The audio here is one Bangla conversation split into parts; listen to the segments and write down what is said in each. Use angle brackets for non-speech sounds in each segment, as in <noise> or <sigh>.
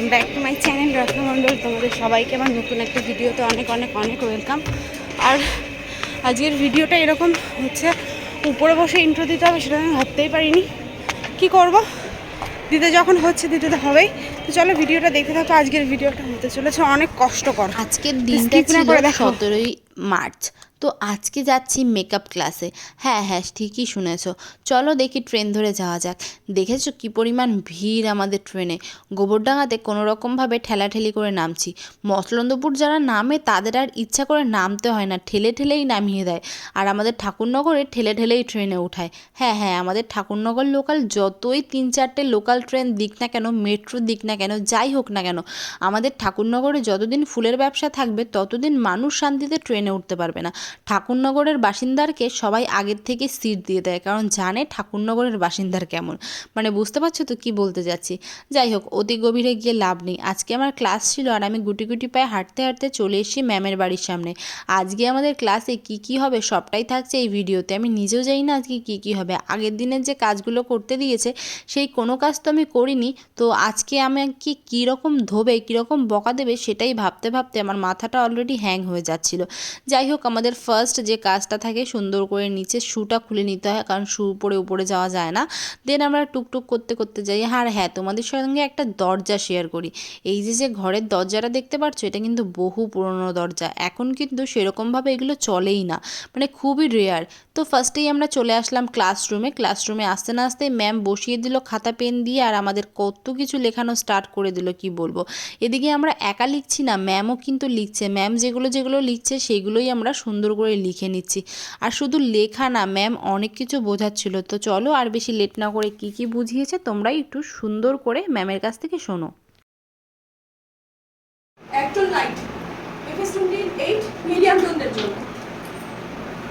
Welcome back to my channel Ratna Mondal তোমাদের সবাইকে আমার নতুন একটা ভিডিওতে অনেক অনেক অনেক ওয়েলকাম আর আজকের ভিডিওটা এরকম হচ্ছে উপরে বসে ইন্ট্রো দিতে হবে সেটা আমি ভাবতেই পারিনি। কি করব? দিতে যখন হচ্ছে দিতে তো হবেই। তো চলো ভিডিওটা দেখতে থাকো আজকের ভিডিওটা হতে চলেছে অনেক কষ্টকর। আজকের দিনটা ছিল দেখো। সতেরোই মার্চ। তো আজকে যাচ্ছি মেকআপ ক্লাসে হ্যাঁ হ্যাঁ ঠিকই শুনেছ। চলো দেখি ট্রেন ধরে যাওয়া যাক। দেখেছ কি পরিমাণ ভিড় আমাদের ট্রেনে গোবরডাঙ্গাতে কোনো রকমভাবে ঠেলাঠেলি করে নামছি। মসলন্দপুর যারা নামে, তাদের আর ইচ্ছা করে নামতে হয় না। ঠেলে ঠেলেই নামিয়ে দেয়। আর আমাদের ঠাকুরনগরে ঠেলে ঠেলেই ট্রেনে উঠায়। হ্যাঁ হ্যাঁ আমাদের ঠাকুরনগর লোকাল যতই তিন চারটে লোকাল ট্রেন দিক না কেন মেট্রো দিক না কেন, যাই হোক না কেন, আমাদের ঠাকুরনগরে যতদিন ফুলের ব্যবসা থাকবে, ততদিন মানুষ শান্তিতে ট্রেনে উঠতে পারবে না। ঠাকুরনগরের বাসিন্দারকে সবাই আগের থেকে সিট দিয়ে দেয়, কারণ জানে ঠাকুরনগরের বাসিন্দার কেমন। মানে বুঝতে পারছ তো কি বলতে যাচ্ছি? যাই হোক, অতি গভীরে গিয়ে লাভ নেই। আজকে আমার ক্লাস ছিল আর আমি গুটি গুটি পায়ে হাঁটতে হাঁটতে চলে এসেছি ম্যামের বাড়ির সামনে। আজকে আমাদের ক্লাসে কি কি হবে সবটাই থাকছে এই ভিডিওতে। আমি নিজেও জানি না আজকে কি কি হবে। আগের দিনের যে কাজগুলো করতে দিয়েছে, সেই কোনো কাজ তো আমি করিনি। তো আজকে আমি কি কীরকম ধোবে, কীরকম বকা দেবে, সেটাই ভাবতে ভাবতে আমার মাথাটা অলরেডি হ্যাং হয়ে যাচ্ছিল। যাই হোক, আমাদের ফার্স্ট যে কাজটা থাকে সুন্দর করে নিচে শুটা খুলে নিতে হয়, কারণ শ্যু পরে উপরে যাওয়া যায় না। দেন আমরা টুকটুক করতে করতে যাই আর হ্যাঁ তোমাদের সঙ্গে একটা দরজা শেয়ার করি। এই যে যে ঘরের দরজাটা দেখতে পাচ্ছ এটা কিন্তু বহু পুরনো দরজা। এখন কিন্তু সেরকমভাবে এগুলো চলেই না মানে খুবই রেয়ার তো ফার্স্টেই আমরা চলে আসলাম ক্লাসরুমে ক্লাসরুমে আসতে না আসতে ম্যাম বসিয়ে দিল খাতা পেন দিয়ে, আর আমাদের কত কিছু লেখানো স্টার্ট করে দিল, কি বলব? এদিকে আমরা একা লিখছি না ম্যামও কিন্তু লিখছে। ম্যাম যেগুলো যেগুলো লিখছে, সেগুলোই আমরা সুন্দর করে লিখে নিচ্ছি। আর শুধু লেখা না ম্যাম অনেক কিছু বোঝাচ্ছিল। তো চলো আর বেশি লেট না করে কি কি বুঝিয়েছে, তোমরাই একটু সুন্দর করে ম্যামের কাছ থেকে শোনো।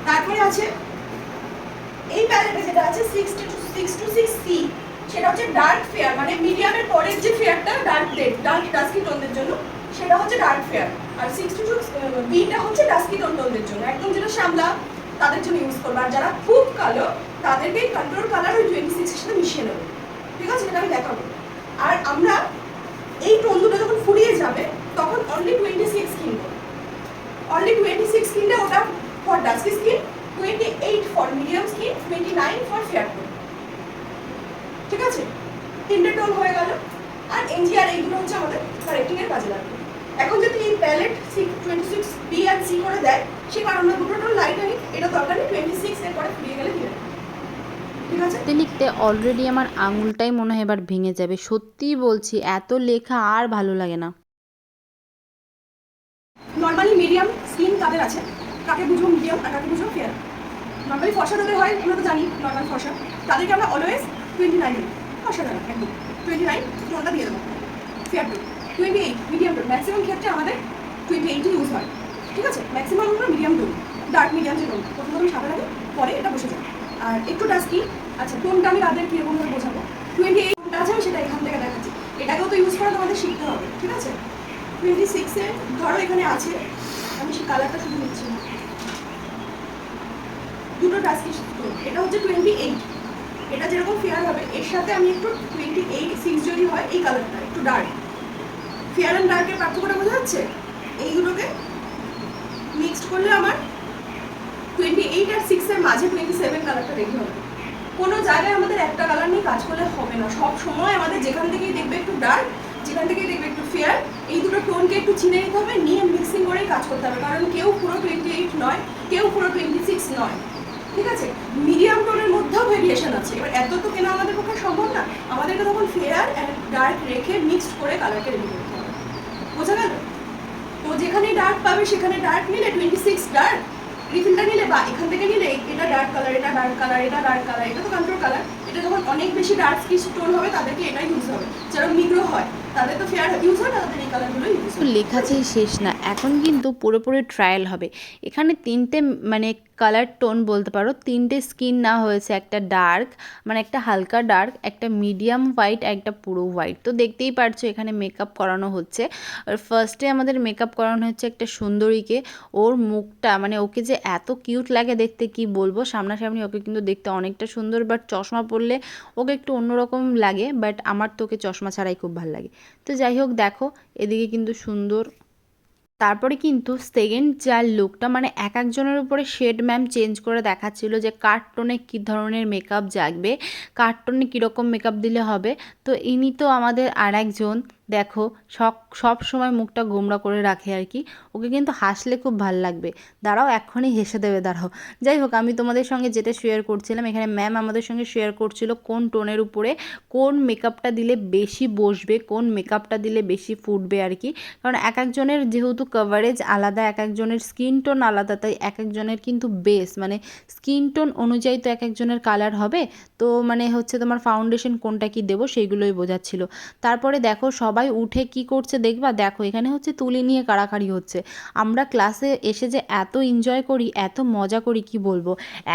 তারপরে আছে, এই প্যালেটে যেটা আছে six two six two six C সেটা হচ্ছে ডার্ক ফেয়ার মানে মিডিয়ামের পরের যে ফেয়ারটা ডার্ক ডেড ডার্ক ডাস্কি টোনদের জন্য। সেটা হচ্ছে ডার্ক ফেয়ার আর সিক্স টু বিটা হচ্ছে ডাস্কি টোন টোনদের জন্য। একদম যেটা শ্যামলা তাদের জন্য ইউজ করব। আর যারা খুব কালো, তাদেরকে কন্ট্রোল কালার ওই টোয়েন্টি সিক্সের সাথে মিশিয়ে নেব। ঠিক আছে? এটা আমি দেখাবো। আর আমরা এই টোন দুটো যখন ফুরিয়ে যাবে, তখন অনলি টোয়েন্টি সিক্স কিনবো। অনলি টোয়েন্টি সিক্স কিনলে ওটা for dusky skin twenty eight for medium skin twenty nine for fair tone ঠিক আছে? তিনটে টোন হয়ে গেল। আর এনজিআর এইগুলো হচ্ছে আমাদের কারেক্টিং এর কাজে লাগবে। এখন যদি এই প্যালেট টোয়েন্টি সিক্স বি আর সি করে দেয় সে কারণে দুটো লাইট আনি এটা দরকার নেই টোয়েন্টি সিক্স এর পরে ফুরিয়ে গেলে দিয়ে। লিখতে লিখতে অলরেডি আমার আঙুলটাই মনে হয় এবার ভেঙে যাবে। সত্যিই বলছি এত লেখা আর ভালো লাগে না। নর্মালি মিডিয়াম স্কিন কাদের আছে? কাকে বুঝব মিডিয়াম আর কাকে বুঝব ফেয়ার নর্মালি ফসা যাদের হয় আমরা তো জানি নর্মাল তাদেরকে আমরা অলওয়েজ টোয়েন্টি নাইন যারা একদম। টোয়েন্টি নাইন দিয়ে দেবো। Fair to twenty eight medium tone maximum ক্ষেত্রে আমাদের টোয়েন্টি এইটই ইউজ হয়। ঠিক আছে? ম্যাক্সিমাম আমরা মিডিয়াম টোন ডার্ক মিডিয়াম যে টোন প্রথম প্রথম সাদা লাগে পরে এটা বসে যায়। আর একটু ডাস্কি আচ্ছা টোনটা আমি তাদের কীরকমভাবে বোঝাবো? টোয়েন্টি এইট আছে আমি সেটা এখান থেকে দেখাচ্ছি। এটাকেও তো ইউজ করা তোমাদের শিখতে হবে, ঠিক আছে? টোয়েন্টি সিক্সে ধরো এখানে আছে, আমি সেই কালারটা শুধু নিচ্ছি। না দুটো ডাস্কি এটা হচ্ছে টোয়েন্টি এইট এটা যেরকম ফেয়ার হবে, এর সাথে আমি একটু টোয়েন্টি এইট সিক্স যদি হয়, এই কালারটা একটু ডার্ক ফেয়ার অ্যান্ড ডার্কের পার্থক্যটা বোঝা যাচ্ছে? এইগুলোকে মিক্সড করলে আমার টোয়েন্টি এইট আর সিক্সের মাঝে টোয়েন্টি সেভেন কালারটা রেডি হবে। কোনো জায়গায় আমাদের একটা কালার নিয়ে কাজ করলে হবে না। সব সময় আমাদের যেখান থেকেই দেখবে একটু ডার্ক যেখান থেকেই দেখবে একটু ফেয়ার এই দুটো টোনকে একটু চিনে নিতে হবে, নিয়ে মিক্সিং করেই কাজ করতে হবে। কারণ কেউ পুরো টোয়েন্টি এইট নয়, কেউ পুরো টোয়েন্টি সিক্স নয়। ঠিক আছে? মিডিয়াম টোনের মধ্যেও ভেরিয়েশন আছে। এবার এত তো কেনা আমাদের পক্ষে সম্ভব না। আমাদেরকে তখন ফেয়ার অ্যান্ড ডার্ক রেখে মিক্সড করে কালারকে রেডি করতে হবে। বোঝা গেল? তো যেখানে ডার্ক পাবে, সেখানে ডার্ক নিলে টোয়েন্টি সিক্স ডার্ক রিফিলটা নিলে বা এখান থেকে নিলে এটা ডার্ক কালার এটা ডার্ক কালার এটা ডার্ক কালার এটা তো কালার এটা যখন অনেক বেশি ডার্ক স্কিন হবে, তাদেরকে এটা ইউজ হবে। যারা হয়, তাদের তো শেষ না। এখন কিন্তু পুরোপুরি ট্রায়াল হবে। এখানে তিনটে মানে কালার টোন বলতে পারো। তিনটে স্কিন না হয়েছে, একটা ডার্ক মানে একটা হালকা ডার্ক একটা মিডিয়াম হোয়াইট একটা পুরো হোয়াইট তো দেখতেই পারছ এখানে মেকআপ করানো হচ্ছে। আর ফার্স্টে আমাদের মেকআপ করানো হচ্ছে একটা সুন্দরীকে। ওর মুখটা মানে ওকে যে এত কিউট লাগে দেখতে কি বলব? সামনাসামনি ওকে কিন্তু দেখতে অনেকটা সুন্দর বাট চশমা পরলে ওকে একটু অন্যরকম লাগে বাট আমার তো ওকে চশমা ছাড়াই খুব ভালো লাগে। তো যাই হোক, দেখো, এদিকে কিন্তু সুন্দর তারপরে কিন্তু সেকেন্ড যার লুকটা মানে এক একজনের উপরে শেড ম্যাম চেঞ্জ করে দেখাচ্ছিল যে কার টোনে কী ধরনের মেকআপ জাগবে কার টোনে কীরকম মেকআপ দিলে হবে। তো ইনি তো আমাদের আর একজন দেখো সব সময় মুখটা গোমরা করে রাখে আর কি। ওকে কিন্তু হাসলে খুব ভালো লাগবে। দাঁড়াও, এক্ষুনি হেসে দেবে, দাঁড়াও। যাই হোক, আমি তোমাদের সঙ্গে যেটা শেয়ার করছিলাম, এখানে ম্যাম আমাদের সঙ্গে শেয়ার করছিল কোন টোনের উপরে কোন মেকআপটা দিলে বেশি বসবে, কোন মেকআপটা দিলে বেশি ফুটবে আর কি। কারণ এক একজনের যেহেতু কভারেজ আলাদা, এক একজনের স্কিন টোন আলাদা, তাই এক একজনের কিন্তু বেস মানে স্কিন টোন অনুযায়ী তো এক একজনের কালার হবে। তো মানে হচ্ছে তোমার ফাউন্ডেশন কোনটা কি দেবো, সেইগুলোই বোঝাচ্ছিল। তারপরে দেখো, সবাই উঠে কি করছে দেখবা? দেখো, এখানে হচ্ছে তুলি নিয়ে কাড়াকাড়ি হচ্ছে। আমরা ক্লাসে এসে যে এত এনজয় করি, এত মজা করি, কি বলব?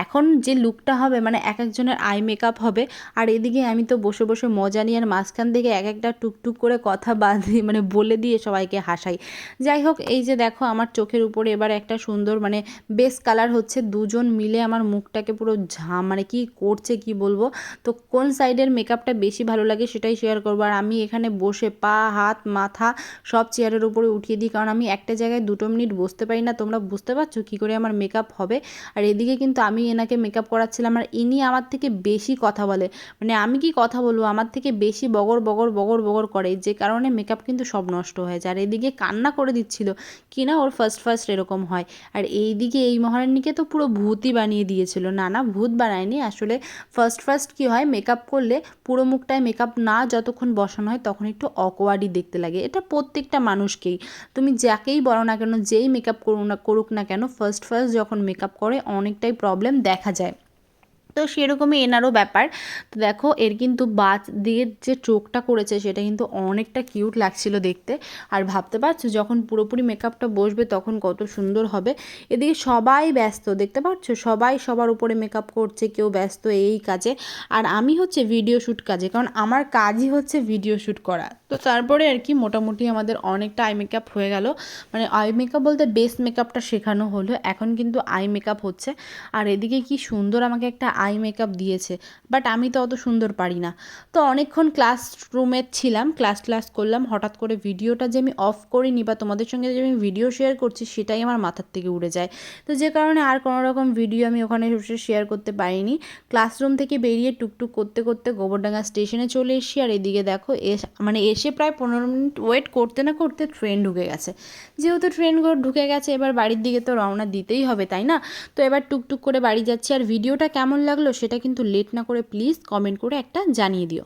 এখন যে লুকটা হবে মানে এক একজনের আই মেকআপ হবে, আর এদিকে আমি তো বসে বসে মজা নিয়ে আর মাঝখান থেকে এক একটা টুকটুক করে কথা বাঁধি <laughs> মানে বলে দিয়ে সবাইকে হাসাই। যাই হোক, এই যে দেখো, আমার চোখের উপরে এবার একটা সুন্দর মানে বেস কালার হচ্ছে, দুজন মিলে আমার মুখটাকে পুরো ঝা মানে কি করছে, কি বলব? তো কোন সাইডের মেকআপটা বেশি ভালো লাগে সেটাই শেয়ার করব। আর আমি এখানে বসে পা হাত, মাথা সব চেয়ারের উপরে উঠিয়ে দিই। কারণ আমি একটা জায়গায় দুটো মিনিট বসতে পারি না। তোমরা বুঝতে পারছ কী করে আমার মেকআপ হবে? আর এদিকে কিন্তু আমি এনাকে মেকআপ করাচ্ছিলাম। আর ইনি আমার থেকে বেশি কথা বলে। মানে আমি কি কথা বলব? আমার থেকে বেশি বগর বগর বগর বগর করে। যে কারণে মেকআপ কিন্তু সব নষ্ট হয়ে যায়। আর এদিকে কান্না করে দিচ্ছিল। কি না ওর ফার্স্ট ফার্স্ট এরকম হয়। আর এই দিকে এই মহারানীকে তো পুরো ভূতই বানিয়ে দিয়েছিল। না না, ভূত বানায়নি। আসলে ফার্স্ট ফার্স্ট কী হয়? মেকআপ করলে পুরো মুখটায় মেকআপ না যতক্ষণ বসানো হয়, তখন একটু অকওয়ার্ডই দেখতে লাগে। এটা প্রত্যেকটা মানুষকেই। তুমি যাকেই বলো না কেন, যেই মেকআপ করুক না করুক না কেন ফার্স্ট ফার্স্ট যখন মেকআপ করে, অনেকটাই প্রবলেম দেখা যায়। তো সেরকমই এনারও ব্যাপার। তো দেখো, এর কিন্তু বাজ দিয়ে যে চোখটা করেছে, সেটা কিন্তু অনেকটা কিউট লাগছিল দেখতে। আর ভাবতে পারছ, যখন পুরোপুরি মেকআপটা বসবে, তখন কত সুন্দর হবে। এদিকে সবাই ব্যস্ত, দেখতে পাচ্ছ? সবাই সবার উপরে মেকআপ করছে, কেউ ব্যস্ত এই কাজে। আর আমি হচ্ছে ভিডিও শ্যুট কাজে, কারণ আমার কাজই হচ্ছে ভিডিও শ্যুট করা। তো তারপরে আর কি, মোটামুটি আমাদের অনেকটা আই মেকআপ হয়ে গেল। মানে আই মেকআপ বলতে বেস মেকআপটা শেখানো হলো, এখন কিন্তু আই মেকআপ হচ্ছে। আর এদিকে কি সুন্দর আমাকে একটা আই মেকআপ দিয়েছে বাট আমি তো অত সুন্দর পারি না। তো অনেকক্ষণ ক্লাস রুমে ছিলাম ক্লাস ক্লাস করলাম, হঠাৎ করে ভিডিওটা যে আমি অফ করিনি বা তোমাদের সঙ্গে যে আমি ভিডিও শেয়ার করছি, সেটাই আমার মাথার থেকে উড়ে যায়। তো যে কারণে আর কোনো রকম ভিডিও আমি ওখানে বসে শেয়ার করতে পারিনি। ক্লাসরুম থেকে বেরিয়ে টুকটুক করতে করতে গোবরডাঙ্গা স্টেশনে চলে এসেছি, আর এদিকে দেখো, এস মানে এসে প্রায় পনেরো মিনিট ওয়েট করতে না করতে ট্রেন ঢুকে গেছে। যেহেতু ট্রেন ঢুকে গেছে, এবার বাড়ির দিকে তো রওনা দিতেই হবে, তাই না? তো এবার টুকটুক করে বাড়ি যাচ্ছি, আর ভিডিওটা কেমন লাগল সেটা কিন্তু লেট না করে প্লিজ কমেন্ট করে একটা জানিয়ে দিও।